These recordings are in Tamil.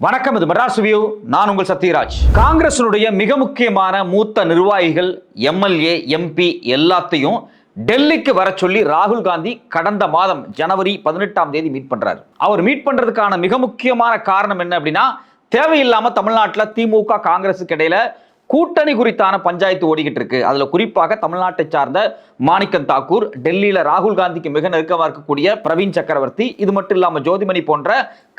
வணக்கம் இது மெட்ராஸ் வியூ. நான் உங்கள் சத்யராஜ். காங்கிரசினுடைய மிக முக்கியமான மூத்த நிர்வாகிகள் எம்எல்ஏ எம்பி எல்லாத்தையும் டெல்லிக்கு வர சொல்லி ராகுல் காந்தி கடந்த மாதம் ஜனவரி பதினெட்டாம் தேதி மீட் பண்றாரு. அவர் மீட் பண்றதுக்கான மிக முக்கியமான காரணம் என்ன அப்படின்னா தேவையில்லாம தமிழ்நாட்டில் திமுக காங்கிரஸுக்கு இடையில கூட்டணி குறித்தான பஞ்சாயத்து ஓடிக்கிட்டு இருக்கு. அதுல குறிப்பாக தமிழ்நாட்டை சார்ந்த மாணிக்கம் தாக்கூர் டெல்லியில ராகுல் காந்திக்கு மிக நெருக்கமாக இருக்கக்கூடிய பிரவீன் சக்கரவர்த்தி இது மட்டும் இல்லாம ஜோதிமணி போன்ற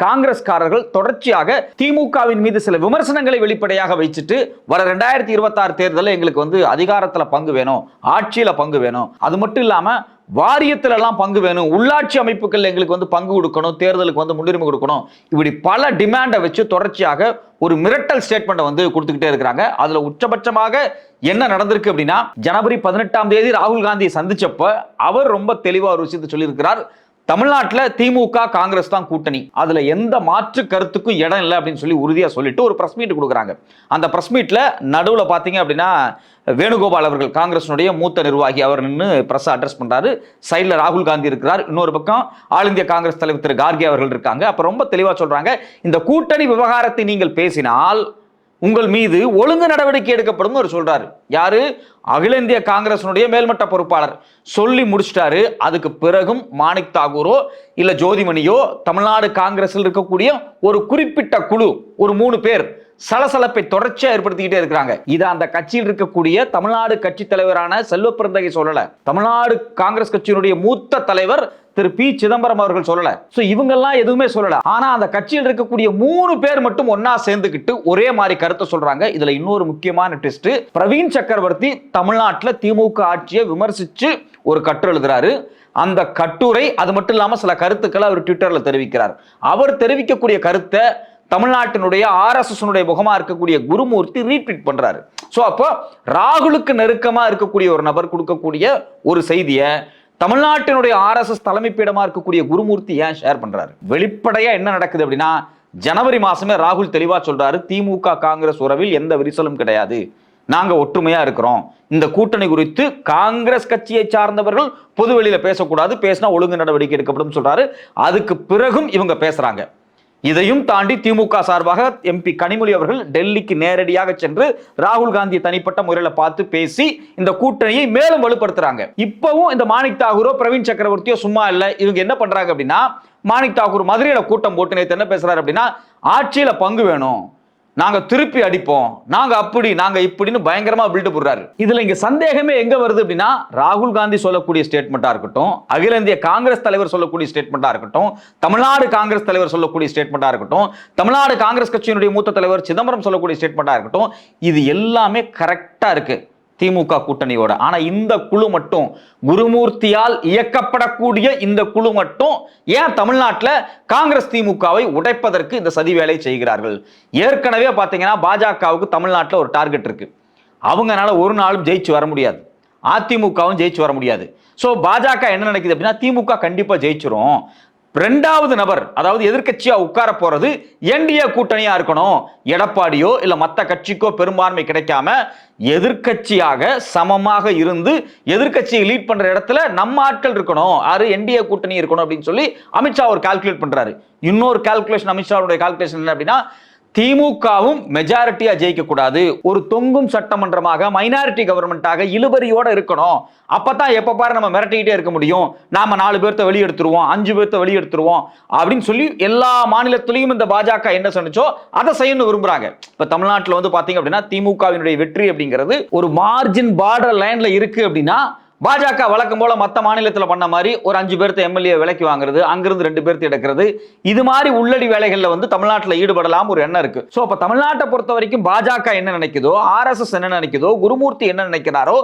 காங்கிரஸ்காரர்கள் தொடர்ச்சியாக திமுகவின் மீது சில விமர்சனங்களை வெளிப்படையாக வச்சுட்டு வர ரெண்டாயிரத்தி இருபத்தாறு தேர்தலில் எங்களுக்கு வந்து அதிகாரத்துல பங்கு வேணும் ஆட்சியில பங்கு வேணும். அது மட்டும் இல்லாம வாரியத்துல எல்லாம் பங்கு வேணும். உள்ளாட்சி அமைப்புகள் எங்களுக்கு வந்து பங்கு கொடுக்கணும். தேர்தலுக்கு வந்து முன்னுரிமை கொடுக்கணும். இப்படி பல டிமாண்டை வச்சு தொடர்ச்சியாக ஒரு மிரட்டல் ஸ்டேட்மெண்ட்டை வந்து கொடுத்துக்கிட்டே இருக்கிறாங்க. அதுல உச்சபட்சமாக என்ன நடந்திருக்கு அப்படின்னா ஜனவரி பதினெட்டாம் தேதி ராகுல் காந்தியை சந்திச்சப்ப அவர் ரொம்ப தெளிவா ஒரு விஷயத்தை சொல்லியிருக்கிறார். தமிழ்நாட்டில் திமுக காங்கிரஸ் தான் கூட்டணி. அதில் எந்த மாற்று கருத்துக்கும் இடம் இல்லை அப்படின்னு சொல்லி உறுதியாக சொல்லிட்டு ஒரு ப்ரெஸ் மீட் கொடுக்குறாங்க. அந்த ப்ரெஸ் மீட்டில் நடுவில் பார்த்தீங்க அப்படின்னா வேணுகோபால் அவர்கள் காங்கிரஸினுடைய மூத்த நிர்வாகி அவர் நின்று பிரஸ் அட்ரஸ் பண்ணுறாரு சைடில் ராகுல் காந்தி இருக்கிறார். இன்னொரு பக்கம் ஆல் இந்திய காங்கிரஸ் தலைவர் திரு கார்கே அவர்கள் இருக்காங்க. அப்போ ரொம்ப தெளிவாக சொல்கிறாங்க இந்த கூட்டணி விவகாரத்தை நீங்கள் பேசினால் உங்கள் மீது ஒழுங்கு நடவடிக்கை எடுக்கப்படும் அவர் சொல்றாரு. யாரு? அகில இந்திய காங்கிரசனுடைய மேல்மட்ட பொறுப்பாளர். சொல்லி முடிச்சிட்டாரு. அதுக்கு பிறகும் மாணிக் தாகூரோ இல்ல ஜோதிமணியோ தமிழ்நாடு காங்கிரஸில் இருக்கக்கூடிய ஒரு குறிப்பிட்ட குழு ஒரு மூணு பேர் சலசலப்பை தொடர்ச்சியா ஏற்படுத்திக்கிட்டே இருக்கிறாங்க. இது அந்த கட்சியில் இருக்கக்கூடிய தமிழ்நாடு கட்சி தலைவரான செல்வ பிறந்தகை சொல்லல. தமிழ்நாடு காங்கிரஸ் கட்சியினுடைய மூத்த தலைவர் திரு பி. சிதம்பரம் அவர்கள் சொல்லல. சோ இவங்கெல்லாம் எதுவுமே சொல்லல. ஆனா அந்த கட்சியில் இருக்கக்கூடிய மூணு பேர் மட்டும் ஒன்னா சேர்ந்துக்கிட்டு ஒரே மாதிரி கருத்தை சொல்றாங்க. இதுல இன்னொரு முக்கியமான டெஸ்ட் பிரவீன் சக்கரவர்த்தி தமிழ்நாட்டில் திமுக ஆட்சியை விமர்சிச்சு ஒரு கட்டுரை எழுதுறாரு. அந்த கட்டுரை அது மட்டும் இல்லாமல் சில கருத்துக்களை அவர் ட்விட்டரில் தெரிவிக்கிறார். அவர் தெரிவிக்கக்கூடிய கருத்தை தமிழ்நாட்டினுடைய ஆர்எஸ்எஸ்னுடைய முகமா இருக்கக்கூடிய குருமூர்த்தி ரீட்வீட் பண்றாரு. ஸோ அப்போ ராகுலுக்கு நெருக்கமா இருக்கக்கூடிய ஒரு நபர் கொடுக்கக்கூடிய ஒரு செய்தியை தமிழ்நாட்டினுடைய ஆர்எஸ்எஸ் தலைமைப்பீடமா இருக்கக்கூடிய குருமூர்த்தி ஏன் ஷேர் பண்றாரு? வெளிப்படையா என்ன நடக்குது அப்படின்னா ஜனவரி மாசமே ராகுல் தெளிவா சொல்றாரு திமுக காங்கிரஸ் உறவில் எந்த விரிசலும் கிடையாது. நாங்க ஒற்றுமையா இருக்கிறோம். இந்த கூட்டணி குறித்து காங்கிரஸ் கட்சியை சார்ந்தவர்கள் பொதுவெளியில பேசக்கூடாது பேசினா ஒழுங்கு நடவடிக்கை எடுக்கப்படும் சொல்றாரு. அதுக்கு பிறகும் இவங்க பேசுறாங்க. இதையும் தாண்டி திமுக சார்பாக எம்பி கனிமொழி அவர்கள் டெல்லிக்கு நேரடியாக சென்று ராகுல் காந்தியை தனிப்பட்ட முறையில் பார்த்து பேசி இந்த கூட்டணியை மேலும் வலுப்படுத்துறாங்க. இப்பவும் இந்த மாணிக் தாகூரோ பிரவீன் சக்கரவர்த்தியோ சும்மா இல்லை. இவங்க என்ன பண்றாங்க அப்படின்னா மாணிக் தாகூர் மதுரையில கூட்டம் போட்டு நேற்று என்ன பேசுறாரு அப்படின்னா ஆட்சியில பங்கு வேணும். நாங்க திருப்பி அடிப்போம். நாங்க அப்படி நாங்க இப்படின்னு பயங்கரமா பில்டப் போடுறாரு. இதுல இங்க சந்தேகமே எங்க வருது அப்படின்னா ராகுல் காந்தி சொல்லக்கூடிய ஸ்டேட்மெண்டா இருக்கட்டும் அகில இந்திய காங்கிரஸ் தலைவர் சொல்லக்கூடிய ஸ்டேட்மெண்டா இருக்கட்டும் தமிழ்நாடு காங்கிரஸ் தலைவர் சொல்லக்கூடிய ஸ்டேட்மெண்டா இருக்கட்டும் தமிழ்நாடு காங்கிரஸ் கட்சியினுடைய மூத்த தலைவர் சிதம்பரம் சொல்லக்கூடிய ஸ்டேட்மெண்டா இருக்கட்டும் இது எல்லாமே கரெக்டா இருக்கு. திமுக கூட்டணியோட. ஆனா இந்த குழு மட்டும் குருமூர்த்தியால் இயக்கப்படக்கூடிய இந்த குழு மட்டும் ஏன் தமிழ்நாட்டில் காங்கிரஸ் திமுகவை உடைப்பதற்கு இந்த சதி வேலை செய்கிறார்கள்? ஏற்கனவே பார்த்தீங்கன்னா பாஜகவுக்கு தமிழ்நாட்டில் ஒரு டார்கெட் இருக்கு. அவங்கனால ஒரு நாளும் ஜெயிச்சு வர முடியாது. அதிமுகவும் ஜெயிச்சு வர முடியாது. ஸோ பாஜக என்ன நினைக்குது அப்படின்னா திமுக கண்டிப்பாக ஜெயிச்சிரும். ரெண்டாவது நபர் அதாவது எதிர்கட்சியா உட்கார போறது என்டிஏ கூட்டணியா இருக்கணும். எடப்பாடியோ இல்ல மத்த கட்சிக்கோ பெரும்பான்மை கிடைக்காம எதிர்க்கட்சியாக சமமாக இருந்து எதிர்க்கட்சியை லீட் பண்ற இடத்துல நம்ம ஆட்கள் இருக்கணும். ஆறு என்டிஏ கூட்டணி இருக்கணும் அப்படின்னு சொல்லி அமித்ஷா ஒரு கால்குலேட் பண்றாரு. இன்னொரு கால்குலேஷன் அமித்ஷாவுடைய கால்குலேஷன் என்ன அப்படின்னா திமுகவும் மெஜாரிட்டியா ஜெயிக்க கூடாது ஒரு தொங்கும் சட்டமன்றமாக மைனாரிட்டி கவர்மெண்ட்டாக இழுபறியோட இருக்கணும். அப்பதான் எப்ப பாரு நம்ம மிரட்டிக்கிட்டே இருக்க முடியும். நாம நாலு பேர்த்த வெளியெடுத்துருவோம் அஞ்சு பேர்த்த வெளியெடுத்துருவோம் அப்படின்னு சொல்லி எல்லா மாநிலத்திலையும் இந்த பாஜக என்ன சொன்னுச்சோ அதை செய்யணும்னு விரும்புறாங்க. இப்ப தமிழ்நாட்டில் வந்து பாத்தீங்க அப்படின்னா திமுகவினுடைய வெற்றி அப்படிங்கிறது ஒரு மார்ஜின் பார்டர் லைன்ல இருக்கு அப்படின்னா பாஜக வழக்கம் போல மற்ற மாநிலத்தில் பண்ண மாதிரி ஒரு அஞ்சு பேர்த்த எம்எல்ஏ விலைக்கு வாங்குறது அங்கிருந்து ரெண்டு பேர்த்து எடுக்கிறது. இது மாதிரி உள்ளடி வேலைகளில் வந்து தமிழ்நாட்டில் ஈடுபடலாம் ஒரு எண்ணம் இருக்கு. ஸோ அப்போ தமிழ்நாட்டை பொறுத்த வரைக்கும் பாஜக என்ன நினைக்குதோ ஆர்எஸ்எஸ் என்ன நினைக்குதோ குருமூர்த்தி என்ன நினைக்கிறாரோ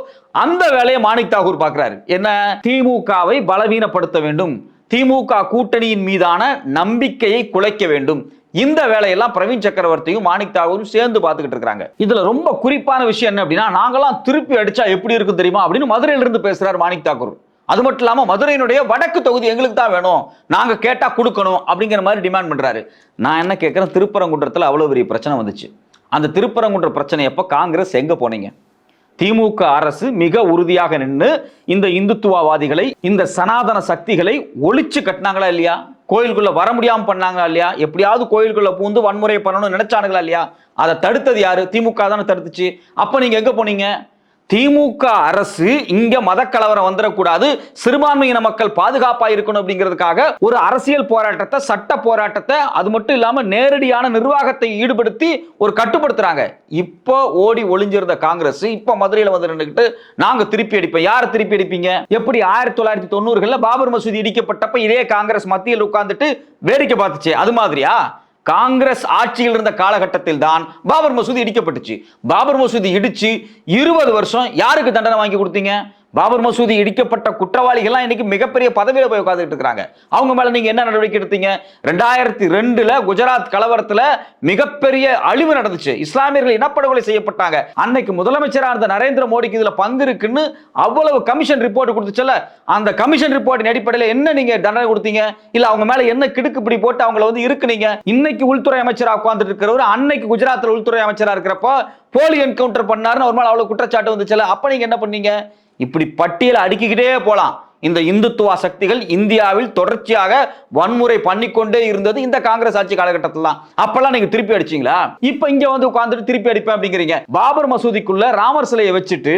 அந்த வேலையை மாணிக் தாகூர் பார்க்குறாரு என்ன? திமுகவை பலவீனப்படுத்த வேண்டும். திமுக கூட்டணியின் மீதான நம்பிக்கையை குலைக்க வேண்டும். இந்த வேலையெல்லாம் பிரவீன் சக்கரவர்த்தியும் மாணிக் தாகூரும் சேர்ந்து பார்த்துக்கிட்டு இருக்காங்க. இதுல ரொம்ப குறிப்பான விஷயம் என்ன அப்படின்னா நாங்களாம் திருப்பி அடிச்சா எப்படி இருக்கும் தெரியுமா அப்படின்னு மதுரையில இருந்து பேசுறாரு மாணிக் தாக்கூர் அது மட்டும் இல்லாம மதுரையினுடைய வடக்கு தொகுதி எங்களுக்கு தான் வேணும். நாங்க கேட்டா கொடுக்கணும் அப்படிங்கிற மாதிரி டிமாண்ட் பண்றாரு. நான் என்ன கேட்குறேன் திருப்பரங்குன்றத்துல அவ்வளவு பெரிய பிரச்சனை வந்துச்சு. அந்த திருப்பரங்குன்ற பிரச்சனை எப்ப காங்கிரஸ் எங்க போனீங்க? திமுக அரசு மிக உறுதியாக நின்று இந்த இந்துத்துவவாதிகளை இந்த சனாதன சக்திகளை ஒழிச்சு கட்டினாங்களா இல்லையா? கோயிலுக்குள்ள வர முடியாம பண்ணாங்களா இல்லையா? எப்படியாவது கோயிலுக்குள்ள பூந்து வன்முறை பண்ணணும்னு நினைச்சானுங்களா இல்லையா? அதை தடுத்தது யாரு? திமுக தானே தடுத்துச்சு. அப்ப நீங்க எங்க போனீங்க? திமுக அரசு இங்க மதக்கலவரம் வந்துடக்கூடாது. சிறுபான்மையின மக்கள் பாதுகாப்பா இருக்கணும் அப்படிங்கிறதுக்காக ஒரு அரசியல் போராட்டத்தை சட்ட போராட்டத்தை அது மட்டும் இல்லாம நேரடியான நிர்வாகத்தை ஈடுபடுத்தி ஒரு கட்டுப்படுத்துறாங்க. இப்போ ஓடி ஒளிஞ்சிருந்த காங்கிரஸ் இப்போ மதுரையில வந்து நின்றுக்கிட்டு நாங்க திருப்பி அடிப்போம். யார் திருப்பி அடிப்பீங்க? எப்படி ஆயிரத்தி தொள்ளாயிரத்தி தொண்ணூறுகள்ல பாபர் மசூதி இடிக்கப்பட்டப்ப இதே காங்கிரஸ் மத்தியில் உட்கார்ந்துட்டு வேடிக்கை பார்த்துச்சு. அது மாதிரியா? காங்கிரஸ் ஆட்சியில் இருந்த காலகட்டத்தில் தான் பாபர் மசூதி இடிக்கப்பட்டுச்சு. பாபர் மசூதி இடிச்சு இருபது வருஷம் யாருக்கு தண்டனை வாங்கி கொடுத்தீங்க? பாபர் மசூதி இடிக்கப்பட்ட குற்றவாளிகள்லாம் இன்னைக்கு மிகப்பெரிய பதவியில் போய் உட்காந்துட்டு இருக்கிறாங்க. அவங்க மேல நீங்க என்ன நடவடிக்கை எடுத்தீங்க? ரெண்டாயிரத்தி ரெண்டுல குஜராத் கலவரத்துல மிகப்பெரிய அழிவு நடந்துச்சு. இஸ்லாமியர்கள் இனப்படுகொலை செய்யப்பட்டாங்க. அன்னைக்கு முதலமைச்சரா இருந்த நரேந்திர மோடிக்கு இதுல பங்கு இருக்குன்னு அவ்வளவு கமிஷன் ரிப்போர்ட் கொடுத்துச்சுல அந்த கமிஷன் ரிப்போர்ட்டின் அடிப்படையில் என்ன நீங்க தண்டனை கொடுத்தீங்க? இல்ல அவங்க மேல என்ன கிடுக்குப்பிடி போட்டு அவங்கள வந்து இருக்குனீங்க இன்னைக்கு உள்துறை அமைச்சரா உட்கார்ந்துட்டு இருக்கிறவர் அன்னைக்கு குஜராத்தில் உள்துறை அமைச்சரா இருக்கிறப்போ போலி என்கவுண்டர் பண்ணாருன்னு ஒரு மேல அவ்வளவு குற்றச்சாட்டு வந்துச்சுல அப்ப நீங்க என்ன பண்ணீங்க? இப்படி பட்டியலை அடுக்கிக்கிட்டே போகலாம் இந்த இந்துத்துவ சக்திகள் இந்தியாவில் தொடர்ச்சியாக வன்முறை பண்ணிக்கொண்டே இருந்தது இந்த காங்கிரஸ் ஆட்சி காலகட்டத்தில் தான் அப்பெல்லாம் நீங்க திருப்பி அடிச்சீங்களா? இப்ப இங்க வந்து உட்கார்ந்துட்டு திருப்பி அடிப்பேன் அப்படிங்கிறீங்க. பாபர் மசூதிக்குள்ள ராமர் சிலையை வச்சுட்டு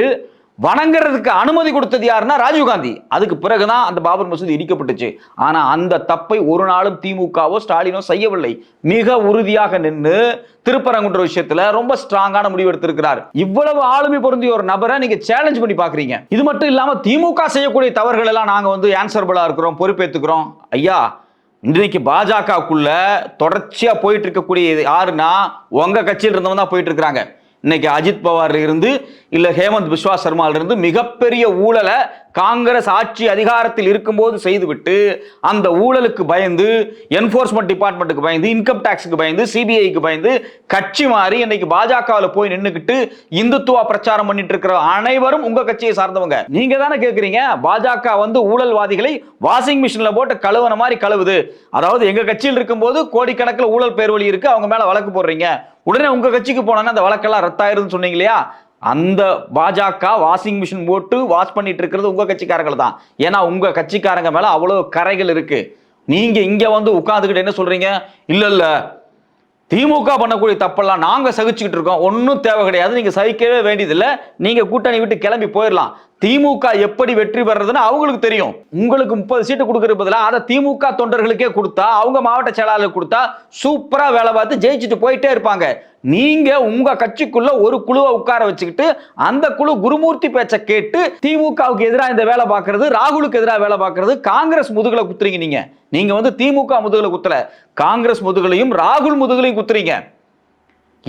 வணங்குறதுக்கு அனுமதி கொடுத்தது யாருன்னா ராஜீவ்காந்தி அதுக்கு பிறகுதான் அந்த பாபர் மசூதி இடிக்கப்பட்டுச்சு. ஆனா அந்த தப்பை ஒரு நாளும் திமுகவோ ஸ்டாலினோ செய்யவில்லை. மிக உறுதியாக நின்று திருப்பரங்குன்ற விஷயத்துல ரொம்ப ஸ்ட்ராங்கான முடிவு எடுத்திருக்கிறார். இவ்வளவு ஆளுமை பொருந்திய ஒரு நபரை நீங்க சேலஞ்ச் பண்ணி பாக்குறீங்க இது மட்டும் இல்லாம திமுக செய்யக்கூடிய தவறுகள் எல்லாம் நாங்க வந்து ஆன்சர்பிளா இருக்கிறோம் பொறுப்பேத்துக்கிறோம். ஐயா இன்றைக்கு பாஜகக்குள்ள தொடர்ச்சியா போயிட்டு இருக்கக்கூடிய யாருன்னா உங்க கட்சியில் இருந்தவங்க தான் போயிட்டு இருக்கிறாங்க. இன்னைக்கு அஜித் பவார்ல இருந்து இல்ல ஹேமந்த் பிஸ்வா சர்மால இருந்து மிகப்பெரிய ஊழலை காங்கிரஸ் ஆட்சி அதிகாரத்தில் இருக்கும்போது செய்துவிட்டு அந்த ஊழலுக்கு பயந்து என்போர்ஸ்மெண்ட் டிபார்ட்மெண்ட்டுக்கு பயந்து இன்கம் டேக்ஸுக்கு பயந்து சிபிஐக்கு பயந்து கட்சி மாறி இன்னைக்கு பாஜகவில் போய் நின்றுக்கிட்டு இந்துத்துவா பிரச்சாரம் பண்ணிட்டு இருக்கிற அனைவரும் உங்க கட்சியை சார்ந்தவங்க. நீங்க தானே கேட்குறீங்க பாஜக வந்து ஊழல்வாதிகளை வாஷிங் மிஷின்ல போட்டு கழுவுன மாதிரி கழுவுது. அதாவது எங்க கட்சியில் இருக்கும்போது கோடிக்கணக்கில் ஊழல் பேர் வழி இருக்கு அவங்க மேல வழக்கு போடுறீங்க. உடனே உங்க கட்சிக்கு போனோன்னா அந்த வழக்கெல்லாம் ரத்தாயிருதுன்னு சொன்னீங்க இல்லையா? அந்த பாஜக வாஷிங் மிஷின் போட்டு வாஷ் பண்ணிட்டு இருக்கிறது உங்க கட்சிக்காரங்கள் தான். ஏன்னா உங்க கட்சிக்காரங்க மேல அவ்வளவு கரைகள் இருக்கு. நீங்க இங்க வந்து உட்காந்துக்கிட்டு என்ன சொல்றீங்க? இல்ல இல்ல. திமுக பண்ணக்கூடிய தப்பெல்லாம் நாங்க சகிச்சுக்கிட்டு இருக்கோம். ஒன்றும் தேவை கிடையாது. நீங்க சகிக்கவே வேண்டியதில்லை. நீங்க கூட்டணி விட்டு கிளம்பி போயிடலாம். திமுக எப்படி வெற்றி பெறதுன்னு அவங்களுக்கு தெரியும். உங்களுக்கு முப்பது சீட்டு கொடுக்கறது பதிலாக அதை திமுக தொண்டர்களுக்கே கொடுத்தா அவங்க மாவட்ட செயலாளர் கொடுத்தா சூப்பரா வேலை பார்த்து ஜெயிச்சுட்டு போயிட்டே இருப்பாங்க. நீங்க உங்க கட்சிக்குள்ள ஒரு குழுவை உட்கார வச்சுக்கிட்டு அந்த குழு குருமூர்த்தி பேச்சை கேட்டு திமுகவுக்கு எதிராக இந்த வேலை பார்க்கறது ராகுலுக்கு எதிராக வேலை பார்க்கறது காங்கிரஸ் முதுகுல குத்துறீங்க நீங்க. நீங்க வந்து திமுக முதுகுல குத்தல. காங்கிரஸ் முதுகலையும் ராகுல் முதுகலையும் குத்துறீங்க.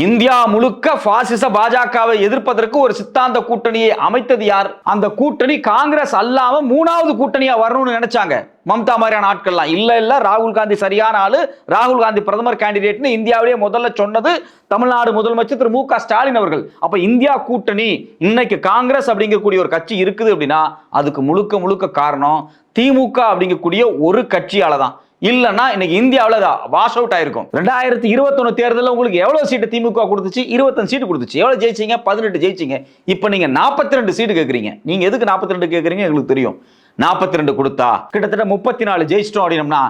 இந்தியா முழுக்க பாசிச பாஜகவை எதிர்ப்பதற்கு ஒரு சித்தாந்த கூட்டணியை அமைத்தது யார்? அந்த கூட்டணி காங்கிரஸ் அல்லாம மூணாவது கூட்டணியா வரணும்னு நினைச்சாங்க. மம்தா மாதிரியான ஆட்கள்லாம். இல்ல இல்ல ராகுல் காந்தி சரியான ஆளு. ராகுல் காந்தி பிரதமர் கேண்டிடேட்னு இந்தியாவிலேயே முதல்ல சொன்னது தமிழ்நாடு முதலமைச்சர் திரு மு க ஸ்டாலின் அவர்கள். அப்ப இந்தியா கூட்டணி இன்னைக்கு காங்கிரஸ் அப்படிங்கக்கூடிய ஒரு கட்சி இருக்குது அப்படின்னா அதுக்கு முழுக்க முழுக்க காரணம் திமுக அப்படிங்கக்கூடிய ஒரு கட்சியால தான் இல்லைன்னா இன்னைக்கு இந்தியாவில் வாஷ் அவுட் ஆயிருக்கும். ரெண்டாயிரத்தி இருபத்தொன்னு தேர்தலில் உங்களுக்கு எவ்வளோ சீட்டு திமுக கொடுத்துச்சு? இருபத்தஞ்சு சீட்டு கொடுத்துச்சு. எவ்வளோ ஜெயிச்சிங்க? பதினெட்டு ஜெயிச்சிங்க. இப்போ நீங்கள் நாற்பத்தி ரெண்டு சீட்டு கேட்குறீங்க நீங்கள் எதுக்கு நாற்பத்தி ரெண்டு கேட்குறீங்க எங்களுக்கு தெரியும். நாற்பத்தி ரெண்டு கொடுத்தா கிட்டத்தட்ட முப்பத்தி நாலு ஜெயிச்சிட்டோம் அப்படின்னம்னா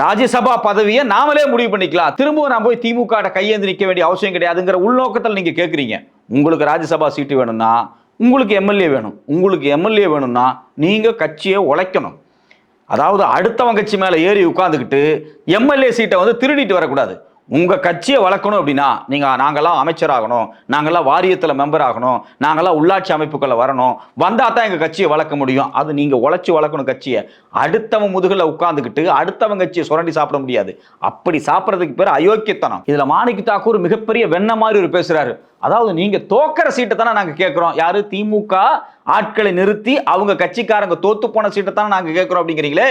ராஜ்யசபா பதவியை நாமளே முடிவு பண்ணிக்கலாம். திரும்பவும் நான் போய் திமுக கையேந்து நிற்க வேண்டிய அவசியம் கிடையாதுங்கிற உள்நோக்கத்தில் நீங்கள் கேட்குறீங்க உங்களுக்கு ராஜ்யசபா சீட்டு வேணும்னா உங்களுக்கு எம்எல்ஏ வேணும். உங்களுக்கு எம்எல்ஏ வேணும்னா நீங்கள் கட்சியை உழைக்கணும். அதாவது அடுத்தவன் கட்சி மேலே ஏறி உட்காந்துக்கிட்டு எம்எல்ஏ சீட்டை வந்து திருடிட்டு வரக்கூடாது. உங்கள் கட்சியை வளர்க்கணும் அப்படின்னா நீங்கள் நாங்களாம் அமைச்சராகணும் நாங்களாம் வாரியத்தில் மெம்பர் ஆகணும் நாங்களாம் உள்ளாட்சி அமைப்புக்குள்ள வரணும். வந்தால் தான் எங்கள் கட்சியை வளர்க்க முடியும். அது நீங்கள் உழைச்சி வளர்க்கணும் கட்சியை. அடுத்தவன் முதுகில் உட்காந்துக்கிட்டு அடுத்தவன் கட்சியை சுரண்டி சாப்பிட முடியாது. அப்படி சாப்பிட்றதுக்கு பேர் அயோக்கியத்தனம். இதில் மாணிக் தாக்கூர் மிகப்பெரிய வெண்ண மாதிரி ஒரு பேசுகிறாரு அதாவது நீங்க தோக்கிற சீட்டை தானே நாங்க கேட்கிறோம் யாரு? திமுக ஆட்களை நிறுத்தி அவங்க கட்சிக்காரங்க தோத்து போன சீட்டை தானே நாங்க கேட்கிறோம் அப்படிங்கிறீங்களே.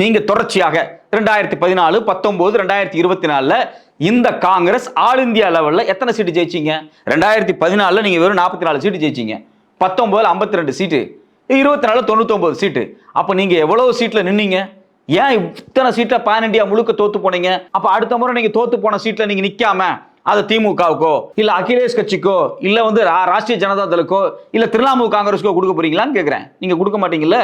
நீங்க தொடர்ச்சியாக ரெண்டாயிரத்தி பதினாலு பத்தொன்பது ரெண்டாயிரத்தி இருபத்தி நாலுல இந்த காங்கிரஸ் ஆல் இந்தியா லெவல்ல எத்தனை சீட்டு ஜெயிச்சீங்க? ரெண்டாயிரத்தி பதினாலுல நீங்க வெறும் நாற்பத்தி நாலு சீட்டு ஜெயிச்சீங்க. பத்தொன்பதுல ஐம்பத்தி ரெண்டு சீட்டு இருபத்தி நாலு தொண்ணூத்தொன்பது சீட்டு அப்ப நீங்க எவ்வளவு சீட்ல நின்னீங்க? ஏன் இத்தனை சீட்டை பேன் இண்டியா முழுக்க தோத்து போனீங்க? அப்ப அடுத்த முறை நீங்க தோத்து போன சீட்ல நீங்க நிக்காம அது திமுகவுக்கோ இல்ல அகிலேஷ் கட்சிக்கோ இல்ல வந்து ரா- ராஷ்டிரிய ஜனதா தளுக்கோ இல்ல திரிணாமுல் காங்கிரஸ்க்கோ கொடுக்க போறீங்களான்னு கேக்குறேன். நீங்க கொடுக்க மாட்டீங்கல்ல?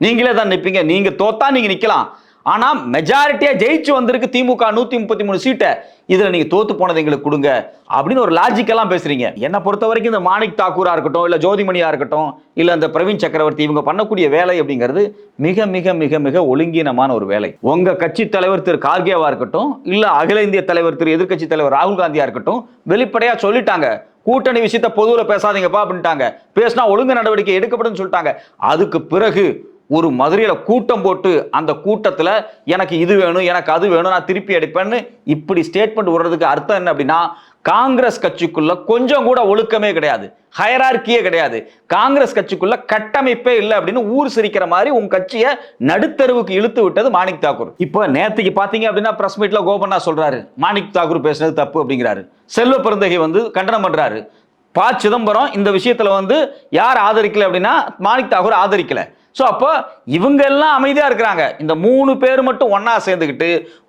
நீங்களே தான் நிப்பீங்க. நீங்க தோத்தா நீங்க நிக்கலாம். ஆனா மெஜாரிட்டியா ஜெயிச்சு வந்திருக்கு திமுக நூத்தி முப்பத்தி மூணு சீட்டை. இதுல நீங்க தோத்து போனது எங்களுக்கு கொடுங்க. அப்படின்னு ஒரு லாஜிக்கெல்லாம் பேசுறீங்க. என்ன பொறுத்த வரைக்கும் இந்த மாணிக் தாக்கூரா இருக்கட்டும் இல்ல ஜோதிமணியா இருக்கட்டும் இல்ல அந்த பிரவீன் சக்கரவர்த்தி இவங்க பண்ணக்கூடிய வேலை அப்படிங்கிறது மிக மிக மிக மிக ஒழுங்கீனமான ஒரு வேலை. உங்க கட்சி தலைவர் திரு கார்கேவா இருக்கட்டும் இல்ல அகில இந்திய தலைவர் திரு எதிர்கட்சி தலைவர் ராகுல் காந்தியா இருக்கட்டும் வெளிப்படையா சொல்லிட்டாங்க. கூட்டணி விஷயத்த பொதுவில் பேசாதீங்கப்பா அப்படின்ட்டாங்க. பேசினா ஒழுங்கு நடவடிக்கை எடுக்கப்படும் சொல்லிட்டாங்க. அதுக்கு பிறகு ஒரு மதுரையில கூட்டம் போட்டு அந்த கூட்டத்துல எனக்கு இது வேணும் எனக்கு அது வேணும் நான் திருப்பி எடுப்பேன்னு இப்படி ஸ்டேட்மெண்ட் விடுறதுக்கு அர்த்தம் என்ன அப்படின்னா காங்கிரஸ் கட்சிக்குள்ள கொஞ்சம் கூட ஒழுக்கமே கிடையாது. ஹயரார்க்கியே கிடையாது. காங்கிரஸ் கட்சிக்குள்ள கட்டமைப்பே இல்லை அப்படின்னு ஊர் சிரிக்கிற மாதிரி உங்க கட்சியை நடுத்தருவுக்கு இழுத்து விட்டது மாணிக் தாக்கூர். இப்போ நேத்துக்கு பாத்தீங்க அப்படின்னா பிரஸ் மீட்ல கோபண்ணா சொல்றாரு மாணிக் தாக்கூர் பேசுனது தப்பு அப்படிங்கிறாரு. செல்வ பிறந்தகை வந்து கண்டனம் பண்றாரு. ப சிதம்பரம் இந்த விஷயத்துல வந்து யார் ஆதரிக்கல அப்படின்னா மாணிக் தாக்கூர் ஆதரிக்கல. ஸோ அப்போ இவங்க எல்லாம் அமைதியாக இருக்கிறாங்க. இந்த மூணு பேர் மட்டும் ஒன்றா சேர்ந்துக்கிட்டு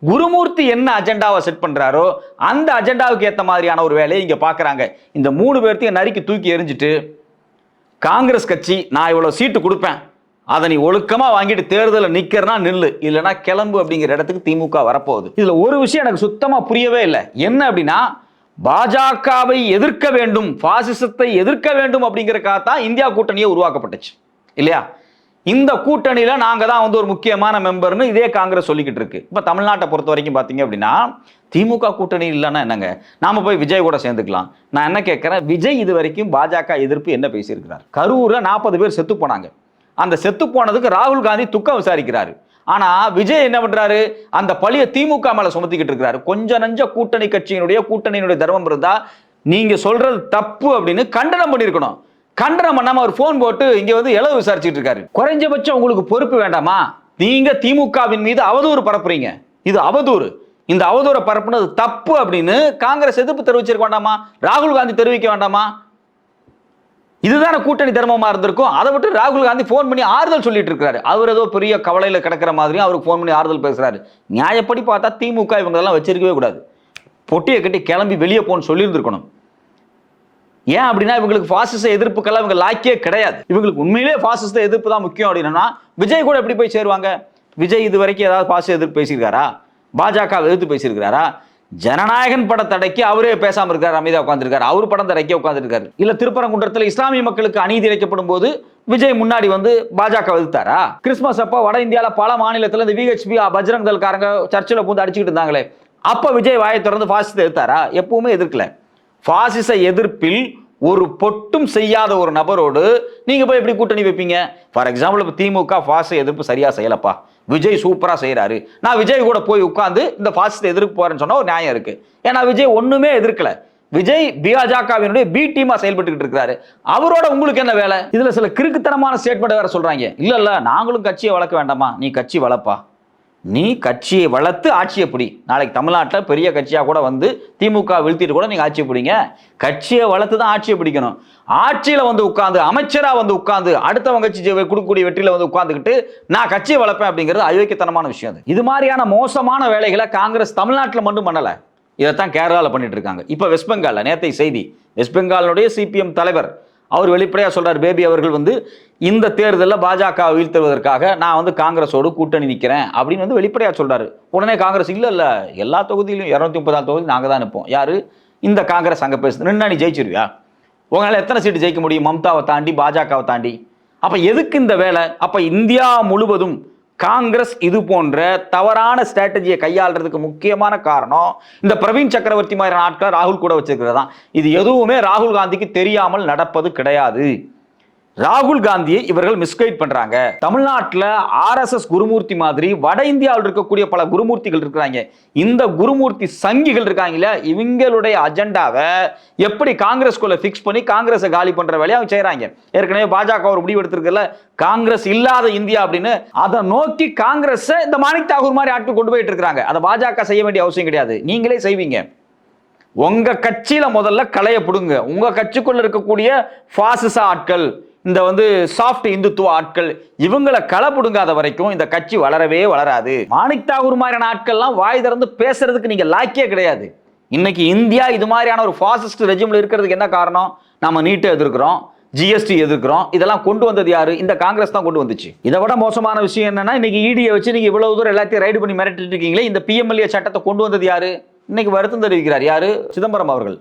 குருமூர்த்தி என்ன அஜெண்டாவை செட் பண்ணுறாரோ அந்த அஜெண்டாவுக்கு ஏற்ற மாதிரியான ஒரு வேலையை இங்கே பார்க்குறாங்க இந்த மூணு பேர்த்தையும் நறுக்கி தூக்கி எறிஞ்சிட்டு காங்கிரஸ் கட்சி நான் இவ்வளோ சீட்டு கொடுப்பேன். அதை நீ ஒழுக்கமாக வாங்கிட்டு தேர்தலில் நிற்கிறனா நில்லு. இல்லைன்னா கிளம்பு அப்படிங்கிற இடத்துக்கு திமுக வரப்போகுது. இதில் ஒரு விஷயம் எனக்கு சுத்தமாக புரியவே இல்லை. என்ன அப்படின்னா பாஜகவை எதிர்க்க வேண்டும் பாசிசத்தை எதிர்க்க வேண்டும் அப்படிங்கிறக்காக தான் இந்தியா கூட்டணியே உருவாக்கப்பட்டுச்சு. இல்லையா? இந்த கூட்டணியில நாங்கள் தான் வந்து ஒரு முக்கியமான மெம்பர்னு இதே காங்கிரஸ் சொல்லிக்கிட்டு இருக்கு. இப்போ தமிழ்நாட்டை பொறுத்த வரைக்கும் பார்த்தீங்க அப்படின்னா திமுக கூட்டணி இல்லைன்னா என்னங்க? நாம போய் விஜய் கூட சேர்ந்துக்கலாம். நான் என்ன கேட்குறேன் விஜய் இது வரைக்கும் பாஜக எதிர்ப்பு என்ன பேசியிருக்கிறார்? கரூரில் நாற்பது பேர் செத்து போனாங்க. அந்த செத்து போனதுக்கு ராகுல் காந்தி துக்கம் விசாரிக்கிறாரு. ஆனா விஜய் என்ன பண்றாரு? அந்த பழிய திமுக மேல சுமத்திக்கிட்டு இருக்கிறாரு. கொஞ்ச நஞ்ச கூட்டணி கட்சியினுடைய கூட்டணியினுடைய தர்மம் இருந்தா நீங்க சொல்றது தப்பு அப்படின்னு கண்டனம் பண்ணியிருக்கணும். கண்டனம் பண்ணாம அவர் ஃபோன் போட்டு இங்க வந்து இளவு விசாரிச்சுட்டு இருக்காரு. குறைஞ்சபட்சம் உங்களுக்கு பொறுப்பு வேண்டாமா? நீங்க திமுகவின் மீது அவதூறு பரப்புறீங்க. இது அவதூறு. இந்த அவதூறை பரப்புனது தப்பு அப்படின்னு காங்கிரஸ் எதிர்ப்பு தெரிவிச்சிருக்க வேண்டாமா? ராகுல் காந்தி தெரிவிக்க வேண்டாமா? இதுதானே கூட்டணி தர்மமா இருந்திருக்கும். அதை விட்டு ராகுல் காந்தி ஃபோன் பண்ணி ஆறுதல் சொல்லிட்டு இருக்காரு. அவர் ஏதோ பெரிய கவலையில கிடக்கிற மாதிரியும் அவருக்கு ஃபோன் பண்ணி ஆறுதல் பேசுறாரு. நியாயப்படி பார்த்தா திமுக இவங்களெல்லாம் வச்சிருக்கவே கூடாது. பொட்டியை கட்டி கிளம்பி வெளியே போன்னு சொல்லியிருந்திருக்கணும். ஏன் அப்படின்னா இவங்களுக்கு பாசிச எதிர்ப்புக்கெல்லாம் இவங்க லாக்கியே கிடையாது. இவங்களுக்கு உண்மையிலேயே பாசிச எதிர்ப்பு தான் முக்கியம் அப்படின்னா விஜய் கூட எப்படி போய் சேருவாங்க? விஜய் இது வரைக்கும் ஏதாவது பாசிச எதிர்ப்பு பேசியிருக்காரா? பாஜக எதிர்த்து பேசியிருக்காரா? ஜனநாயகன் பட தடைக்கு அவரே பேசாமல் இருக்காரு அமைதியாக உட்காந்துருக்காரு அவர் படம் தடைக்க உட்காந்துருக்காரு இல்லை திருப்பரங்குன்றத்தில் இஸ்லாமிய மக்களுக்கு அநீதி இழைக்கப்படும் போது விஜய் முன்னாடி வந்து பாஜக எதிர்த்தாரா? கிறிஸ்மஸ் அப்போ வட இந்தியாவில் பல மாநிலத்தில் இந்த விஹெச்பி பஜ்ரங் தல்காரங்க சர்ச்சில் பூந்து அடிச்சுக்கிட்டு இருந்தாங்களே. அப்போ விஜய் வாயை திறந்து பாசிசத்தை எதிர்த்தாரா? எப்பவுமே எதிர்க்கல. பாசிச எதிர்ப்பில் ஒரு பொட்டும் செய்யாத ஒரு நபரோடு நீங்கள் போய் எப்படி கூட்டணி வைப்பீங்க? ஃபார் எக்ஸாம்பிள் இப்போ திமுக ஃபாசிச எதிர்ப்பு சரியாக செய்யலப்பா. விஜய் சூப்பராக செய்கிறாரு நான் விஜய் கூட போய் உட்காந்து இந்த பாசிசத்தை எதிர்ப்பு போறேன்னு சொன்னால் ஒரு நியாயம் இருக்குது ஏன்னா விஜய் ஒன்றுமே எதிர்க்கலை. விஜய் பாஜகவினுடைய பி டீமா செயல்பட்டுக்கிட்டு இருக்கிறாரு. அவரோட உங்களுக்கு என்ன வேலை? இதுல சில கிறுக்குத்தனமான ஸ்டேட்மெண்ட் வேற சொல்றாங்க. இல்ல இல்ல நாங்களும் கட்சியை வளர்க்க வேண்டாமா? நீ கட்சி வளர்ப்பா. நீ கட்சியை வளர்த்து ஆட்சியை பிடி. நாளைக்கு தமிழ்நாட்டில் பெரிய கட்சியாக கூட வந்து திமுக வீழ்த்திட்டு கூட நீங்கள் ஆட்சியை பிடிங்க. கட்சியை வளர்த்து தான் ஆட்சியை பிடிக்கணும். ஆட்சியில் வந்து உட்காந்து அமைச்சராக வந்து உட்காந்து அடுத்தவங்க கட்சி கொடுக்கக்கூடிய வெற்றியில் வந்து உட்காந்துக்கிட்டு நான் கட்சியை வளர்ப்பேன் அப்படிங்கிறது அயோக்கியத்தனமான விஷயம் அது. இது மாதிரியான மோசமான வேலைகளை காங்கிரஸ் தமிழ்நாட்டில் மட்டும் பண்ணலை. இதைத்தான் கேரளாவில் பண்ணிட்டு இருக்காங்க. இப்போ வெஸ்ட் பெங்காலில் நேற்றை செய்தி. வெஸ்ட் பெங்காலினுடைய சிபிஎம் தலைவர் அவர் வெளிப்படையாக சொல்கிறார் பேபி அவர்கள் வந்து இந்த தேர்தலில் பாஜக வீழ்த்துவதற்காக நான் வந்து காங்கிரஸோடு கூட்டணி நிற்கிறேன் அப்படின்னு வந்து வெளிப்படையாக சொல்கிறாரு உடனே காங்கிரஸ் இல்லை இல்லை எல்லா தொகுதியிலும் இரநூத்தி முப்பதாம் தொகுதி நாங்கள் தான் நிற்போம் யார்? இந்த காங்கிரஸ் அங்கே பேசுது நின்னா நீ ஜெயிச்சிருவியா? உங்களால் எத்தனை சீட்டு ஜெயிக்க முடியும்? மம்தாவை தாண்டி பாஜகவை தாண்டி. அப்போ எதுக்கு இந்த வேலை? அப்போ இந்தியா முழுவதும் காங்கிரஸ் இது போன்ற தவறான ஸ்ட்ராட்டஜியை கையாளுறதுக்கு முக்கியமான காரணம் இந்த பிரவீன் சக்கரவர்த்தி மாதிரியான ஆட்களை ராகுல் கூட வச்சிருக்கிறது. தான் இது எதுவுமே ராகுல் காந்திக்கு தெரியாமல் நடப்பது கிடையாது. ராகுல் காந்தியை இவர்கள் மிஸ்கைட் பண்றாங்க. தமிழ்நாட்டில் ஆர்எஸ்எஸ் குருமூர்த்தி மாதிரி வட இந்தியாவில் இருக்கக்கூடிய பல குருமூர்த்திகள் இருக்கிறாங்க. இந்த குருமூர்த்தி சங்கிகள் இருக்காங்களே இவங்களுடைய அஜெண்டாவை எப்படி காங்கிரஸ்குள்ள ஃபிக்ஸ் பண்ணி காங்கிரஸை காலி பண்ற வேலையை அவங்க செய்யறாங்க ஏற்கனவே பாஜக ஒரு முடிவு எடுத்திருக்கல காங்கிரஸ் இல்லாத இந்தியா அப்படின்னு. அதை நோக்கி காங்கிரஸ் இந்த மாணிக் தாகூர் மாதிரி ஆட்கள் கொண்டு போயிட்டு இருக்கிறாங்க. அதை பாஜக செய்ய வேண்டிய அவசியம் கிடையாது. நீங்களே செய்வீங்க. உங்க கட்சியில முதல்ல களைய பிடுங்க. உங்க கட்சிக்குள்ள இருக்கக்கூடிய பாசிச ஆட்கள் இந்த வந்து சாஃப்ட் இந்துத்துவ ஆட்கள் இவங்களை களை பிடுங்காத வரைக்கும் இந்த கட்சி வளரவே வளராது. மாணிக் தாகூர் மாதிரியான ஆட்கள்லாம் வாய் திறந்து பேசுறதுக்கு நீங்க லாக்கியே கிடையாது. இன்னைக்கு இந்தியா இது மாதிரியான ஒரு ஃபாசிஸ்ட் ரெஜிம்ல இருக்கிறதுக்கு என்ன காரணம்? நம்ம நீட்டை எதிர்க்கிறோம் ஜிஎஸ்டி எதிர்க்கிறோம் இதெல்லாம் கொண்டு வந்தது யாரு? இந்த காங்கிரஸ் தான் கொண்டு வந்துச்சு. இதை விட மோசமான விஷயம் என்னன்னா இன்னைக்கு e இடியை வச்சு நீங்க இவ்வளவு தூரம் எல்லாத்தையும் ரைடு பண்ணி மிரட்டிட்டு இருக்கீங்களே இந்த பிஎம்எல்ஏ சட்டத்தை கொண்டு வந்தது யாரு? இன்னைக்கு வருத்தம் தெரிவிக்கிறார் யாரு? சிதம்பரம் அவர்கள்.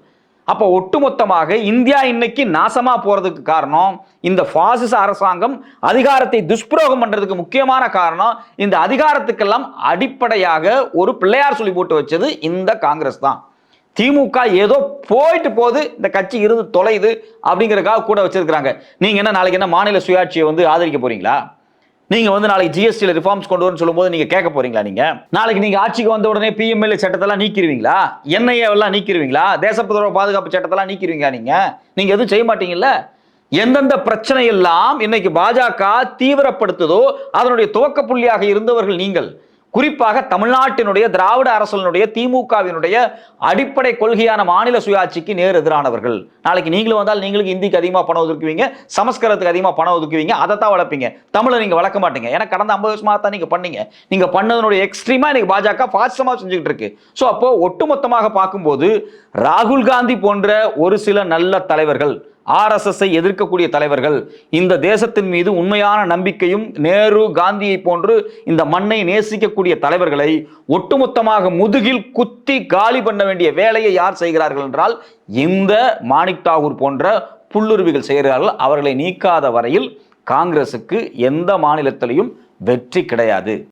அப்போ ஒட்டுமொத்தமாக இந்தியா இன்னைக்கு நாசமா போறதுக்கு காரணம் இந்த பாசிச அரசாங்கம் அதிகாரத்தை துஷ்பிரயோகம் பண்றதுக்கு முக்கியமான காரணம் இந்த அதிகாரத்துக்கெல்லாம் அடிப்படையாக ஒரு பிள்ளையார் சொல்லி போட்டு வச்சது இந்த காங்கிரஸ் தான். திமுக ஏதோ போயிட்டு போகுது இந்த கட்சி இருந்து தொலையுது அப்படிங்கிறக்காக கூட வச்சிருக்கிறாங்க. நீங்க என்ன நாளைக்கு என்ன மாநில சுயாட்சியை வந்து ஆதரிக்க போறீங்களா? நீங்க வந்து நாளைக்கு ஜிஎஸ்டியில் ரிஃபார்ம்ஸ் கொண்டு வரணும்னு சொல்லும்போது நீங்க கேட்க போறீங்களா நீங்க? நாளைக்கு நீங்க ஆட்சிக்கு வந்த உடனே பிஎம்எல்ஏ சட்டத்தெல்லாம் நீக்கிடுவீங்களா என்ஐஏ எல்லாம் நீக்கிடுவீங்களா தேசப்பதோட பாதுகாப்பு சட்டத்தெல்லாம் நீக்கிடுவீங்களா நீங்க? நீங்க எதுவும் செய்ய மாட்டீங்கல்ல? எந்தெந்த பிரச்சனை எல்லாம் இன்னைக்கு பாஜக தீவிரப்படுத்துதோ அதனுடைய துவக்க புள்ளியாக இருந்தவர்கள் நீங்கள் குறிப்பாக தமிழ்நாட்டினுடைய திராவிட அரசனுடைய திமுகவினுடைய அடிப்படை கொள்கையான மாநில சுயாட்சிக்கு நேர் எதிரானவர்கள். நாளைக்கு நீங்களும் வந்தால் நீங்களுக்கு ஹிந்திக்கு அதிகமாக பணம் ஒதுக்குவீங்க சமஸ்கிருதத்துக்கு அதிகமாக பணம் ஒதுக்குவீங்க அதை தான் வளர்ப்பீங்க. தமிழை நீங்கள் வளர்க்க மாட்டீங்க. ஏன்னா கடந்த ஐம்பது வருஷமாக தான் நீங்கள் பண்ணீங்க. நீங்கள் பண்ணதனுடைய எக்ஸ்ட்ரீமாக இன்னைக்கு பாஜக பாசமாக செஞ்சுக்கிட்டு இருக்கு. ஸோ அப்போ ஒட்டுமொத்தமாக பார்க்கும்போது ராகுல் காந்தி போன்ற ஒரு சில நல்ல தலைவர்கள் ஆர்எஸ்எஸ்ஐ எதிர்க்கக்கூடிய தலைவர்கள் இந்த தேசத்தின் மீது உண்மையான நம்பிக்கையும் நேரு காந்தியை போன்று இந்த மண்ணை நேசிக்கக்கூடிய தலைவர்களை ஒட்டுமொத்தமாக முதுகில் குத்தி காலி பண்ண வேண்டிய வேலையை யார் செய்கிறார்கள் என்றால் இந்த மாணிக் தாகூர் போன்ற புல்லுருவிகள் செய்கிறார்கள். அவர்களை நீக்காத வரையில் காங்கிரசுக்கு எந்த மாநிலத்திலையும் வெற்றி கிடையாது.